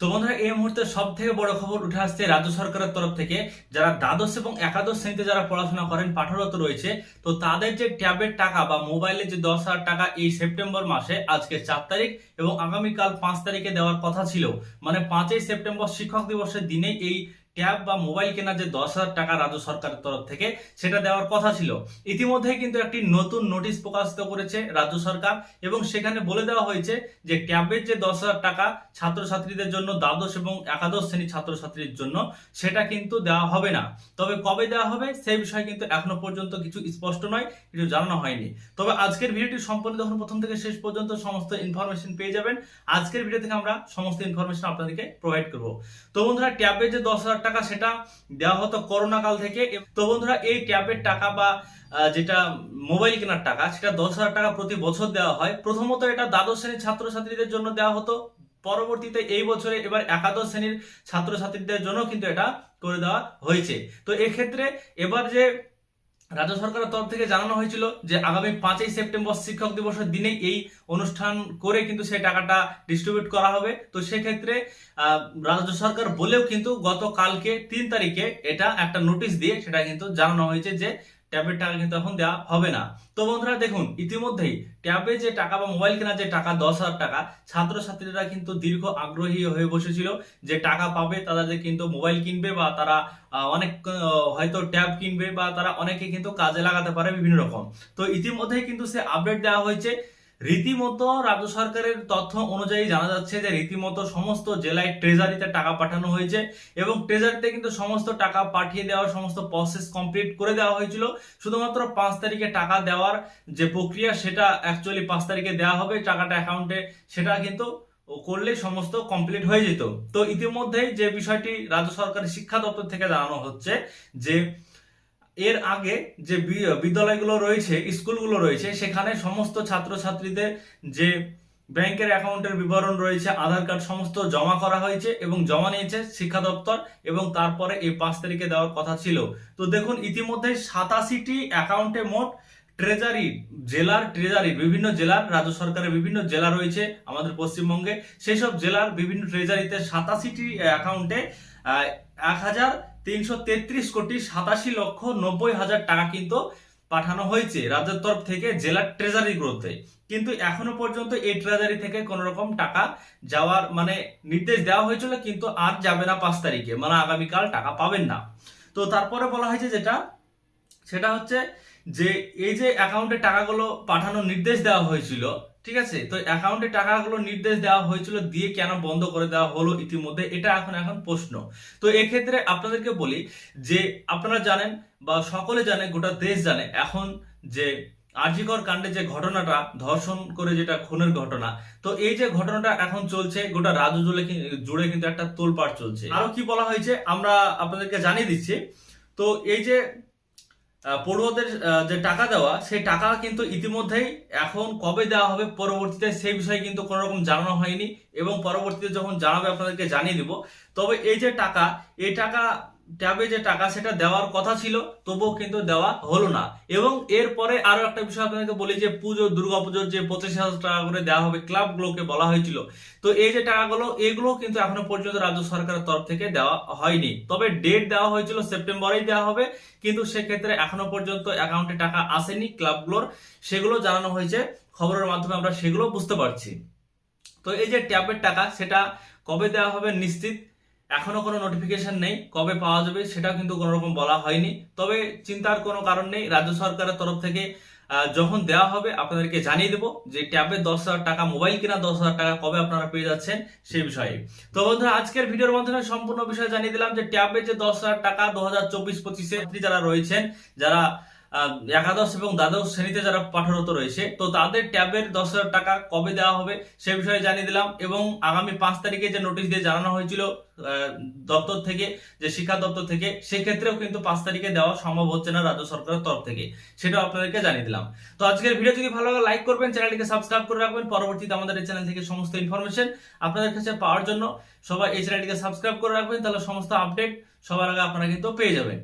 তো বন্ধুরা, এই মুহূর্তে সব থেকে বড় খবর উঠে আসছে রাজ্য সরকারের তরফ থেকে। যারা দ্বাদশ এবং একাদশ শ্রেণীতে যারা পড়াশোনা করেন, পাঠরত রয়েছে, তো তাদের যে ট্যাবের টাকা বা মোবাইলের যে দশ হাজার টাকা এই সেপ্টেম্বর মাসে, আজকে চার তারিখ এবং আগামীকাল পাঁচ তারিখে দেওয়ার কথা ছিল। মানে পাঁচই সেপ্টেম্বর শিক্ষক দিবসের দিনে এই ট্যাব বা মোবাইল কেনার যে দশ হাজার টাকা রাজ্য সরকারের তরফ থেকে, সেটা দেওয়ার কথা ছিল। ইতিমধ্যেই কিন্তু একটি নতুন নোটিশ প্রকাশিত করেছে রাজ্য সরকার এবং সেখানে বলে দেওয়া হয়েছে যে ট্যাবের যে দশ হাজার টাকা ছাত্রছাত্রীদের জন্য, দ্বাদশ এবং একাদশ শ্রেণির ছাত্রছাত্রীর জন্য, সেটা কিন্তু দেওয়া হবে না। তবে কবে দেওয়া হবে সেই বিষয়ে কিন্তু এখনও পর্যন্ত কিছু স্পষ্ট নয়, কিছু জানানো হয়নি। তবে আজকের ভিডিওটি সম্পূর্ণ যখন প্রথম থেকে শেষ পর্যন্ত সমস্ত ইনফরমেশন পেয়ে যাবেন। আজকের ভিডিও থেকে আমরা সমস্ত ইনফরমেশন আপনাদেরকে প্রোভাইড করব। তো বন্ধুরা ট্যাবের যে দশ হাজার টাকা সেটা দেওয়া হতো করোনা কাল থেকে। তো বন্ধুরা, এই ট্যাবের টাকা বা যেটা মোবাইল কেনার টাকা, সেটা দশ হাজার টাকা প্রতি বছর দেওয়া হয়। প্রথমত এটা দ্বাদশ শ্রেণির ছাত্রছাত্রীদের জন্য দেওয়া হতো। পরবর্তীতে এই বছরে এবার একাদশ শ্রেণির ছাত্রছাত্রীদের জন্য কিন্তু এটা করে দেওয়া হয়েছে। তো এক্ষেত্রে এবার যে রাজ্য সরকারের তরফ থেকে জানানো হয়েছিল যে আগামী পাঁচই সেপ্টেম্বর শিক্ষক দিবসের দিনে এই অনুষ্ঠান করে কিন্তু সেই টাকাটা ডিস্ট্রিবিউট করা হবে। তো সেক্ষেত্রে রাজ্য সরকার বলেও কিন্তু গতকালকে তিন তারিখে এটা একটা নোটিশ দিয়ে সেটা কিন্তু জানানো হয়েছে যে ট্যাবের টাকা কিন্তু এখন দেওয়া হবে না। তো বন্ধুরা দেখুন, ইতিমধ্যেই ট্যাবে যে টাকা বা মোবাইল কেনার যে টাকা, দশ হাজার টাকা, ছাত্রছাত্রীরা কিন্তু দীর্ঘ আগ্রহী হয়ে বসেছিল যে টাকা পাবে যে কিন্তু মোবাইল কিনবে বা তারা অনেক হয়তো ট্যাব কিনবে বা তারা অনেকে কিন্তু কাজে লাগাতে পারে বিভিন্ন রকম। তো ইতিমধ্যেই কিন্তু সে আপডেট দেওয়া হয়েছে। রীতিমতো রাজ্য সরকারের তথ্য অনুযায়ী জানা যাচ্ছে যে রীতিমতো সমস্ত জেলায় ট্রেজারিতে টাকা পাঠানো হয়েছে এবং ট্রেজারিতে কিন্তু সমস্ত টাকা পাঠিয়ে দেওয়ার সমস্ত প্রসেস কমপ্লিট করে দেওয়া হয়েছিল। শুধুমাত্র পাঁচ তারিখে টাকা দেওয়ার যে প্রক্রিয়া, সেটা অ্যাকচুয়ালি পাঁচ তারিখে দেওয়া হবে। টাকাটা অ্যাকাউন্টে সেটা কিন্তু করলে সমস্ত কমপ্লিট হয়ে যেত। তো ইতিমধ্যেই যে বিষয়টি রাজ্য সরকারের শিক্ষা দপ্তর থেকে জানানো হচ্ছে যে এর আগে যে বিদ্যালয়গুলো রয়েছে, স্কুলগুলো রয়েছে, সেখানে সমস্ত ছাত্রছাত্রীদের যে ব্যাংকের অ্যাকাউন্টের বিবরণ রয়েছে, আধার কার্ড সমস্ত জমা করা হয়েছে এবং জমা নিয়েছে শিক্ষা দপ্তর এবং তারপরে এই পাঁচ তারিখে দেওয়ার কথা ছিল। তো দেখুন, ইতিমধ্যে সাতাশিটি অ্যাকাউন্টে মোট ট্রেজারি, জেলার ট্রেজারি, বিভিন্ন জেলার, রাজ্য সরকারের বিভিন্ন জেলা রয়েছে আমাদের পশ্চিমবঙ্গে। সেই সব জেলার বিভিন্ন ট্রেজারিতে সাতাশিটি অ্যাকাউন্টে এক হাজার তিনশো তেত্রিশ কোটি সাতাশি লক্ষ নব্বই হাজার টাকা কিন্তু পাঠানো হয়েছে রাজ্যের তরফ থেকে জেলার ট্রেজারিগুলোতে কিন্তু এখনও পর্যন্ত এই ট্রেজারি থেকে কোন রকম টাকা যাওয়ার মানে নির্দেশ দেওয়া হয়েছিল, কিন্তু আর যাবে না পাঁচ তারিখে। মানে আগামীকাল টাকা পাবেন না। তো তারপরে বলা হয়েছে যেটা, সেটা হচ্ছে যে এই যে অ্যাকাউন্টে টাকাগুলো পাঠানোর নির্দেশ দেওয়া হয়েছিল ঠিক আছে? তো অ্যাকাউন্টে টাকাগুলো নির্দেশ দেওয়া হয়েছিল, দিয়ে কেন বন্ধ করে দেওয়া হলো ইতিমধ্যে? এটা এখন এখন প্রশ্ন। তো এক্ষেত্রে আপনাদেরকে বলি যে, আপনারা জানেন বা সকলে জানে, গোটা দেশ জানে, এখন যে আরজিকর কাণ্ডে যে ঘটনাটা, ধর্ষণ করে যেটা খুনের ঘটনা, তো এই যে ঘটনাটা এখন চলছে, গোটা রাজ্য জুড়ে জুড়ে কিন্তু একটা তোলপাড় চলছে। আরও কি বলা হয়েছে? আমরা আপনাদেরকে জানিয়ে দিচ্ছি। তো এই যে পড়ুয়াদের যে টাকা দেওয়া, সেই টাকা কিন্তু ইতিমধ্যেই এখন কবে দেওয়া হবে পরবর্তীতে সেই বিষয়ে কিন্তু কোনো রকম জানানো হয়নি। এবং পরবর্তীতে যখন জানাবে, আপনাদেরকে জানিয়ে দিব। তবে এই যে টাকা, এই টাকা ট্যাবে যে টাকা সেটা দেওয়ার কথা ছিল, তবুও কিন্তু দেওয়া হলো না। এবং এরপরে আরও একটা বিষয় আপনাদেরকে বলি যে, পুজো, দুর্গা পুজোর যে পঁচিশ হাজার টাকা করে দেওয়া হবে ক্লাবগুলোকে বলা হয়েছিল। তো এই যে টাকাগুলো, এগুলো কিন্তু এখনও পর্যন্ত রাজ্য সরকারের তরফ থেকে দেওয়া হয়নি। তবে ডেট দেওয়া হয়েছিল সেপ্টেম্বরেই দেওয়া হবে, কিন্তু সেক্ষেত্রে এখনও পর্যন্ত অ্যাকাউন্টে টাকা আসেনি ক্লাবগুলোর। সেগুলো জানানো হয়েছে, খবরের মাধ্যমে আমরা সেগুলো বুঝতে পারছি। তো এই যে ট্যাবের টাকা, সেটা কবে দেওয়া হবে নিশ্চিত? এখনও কোনো নোটিফিকেশন নেই, কবে পাওয়া যাবে সেটা কিন্তু কোনো রকম বলা হয়নি। তবে চিন্তার কোনো কারণ নেই, রাজ্য সরকারের তরফ থেকে যখন দেওয়া হবে আপনাদেরকে জানিয়ে দেবো যে ট্যাবে দশ হাজার টাকা, মোবাইল কেনা দশ হাজার টাকা কবে আপনারা পেয়ে যাচ্ছেন সেই বিষয়ে। তো বন্ধুরা, আজকের ভিডিওর মাধ্যমে সম্পূর্ণ বিষয় জানিয়ে দিলাম যে ট্যাবে যে দশ হাজার টাকা দু হাজার চব্বিশ পঁচিশে যারা রয়েছেন, যারা একাদশ এবং দ্বাদশ শ্রেণীতে যারা পাঠরত রয়েছে, তো তাদের ট্যাবের দশ হাজার টাকা কবে দেওয়া হবে সে বিষয়ে জানিয়ে দিলাম এবং আগামী পাঁচ তারিখে যে নোটিশ দিয়ে জানানো হয়েছিল দপ্তর থেকে, যে শিক্ষা দপ্তর থেকে, সেক্ষেত্রেও কিন্তু পাঁচ তারিখে দেওয়া সম্ভব হচ্ছে না রাজ্য সরকারের তরফ থেকে। সেটাও আপনাদেরকে জানিয়ে দিলাম। তো আজকের ভিডিও যদি ভালো লাগে লাইক করবেন চ্যানেলটিকে সাবস্ক্রাইব করে রাখবেন। পরবর্তীতে আমাদের এই চ্যানেল থেকে সমস্ত ইনফরমেশন আপনাদের কাছে পাওয়ার জন্য সবাই এই চ্যানেলটিকে সাবস্ক্রাইব করে রাখবেন, তাহলে সমস্ত আপডেট সবার আগে আপনারা কিন্তু পেয়ে যাবেন।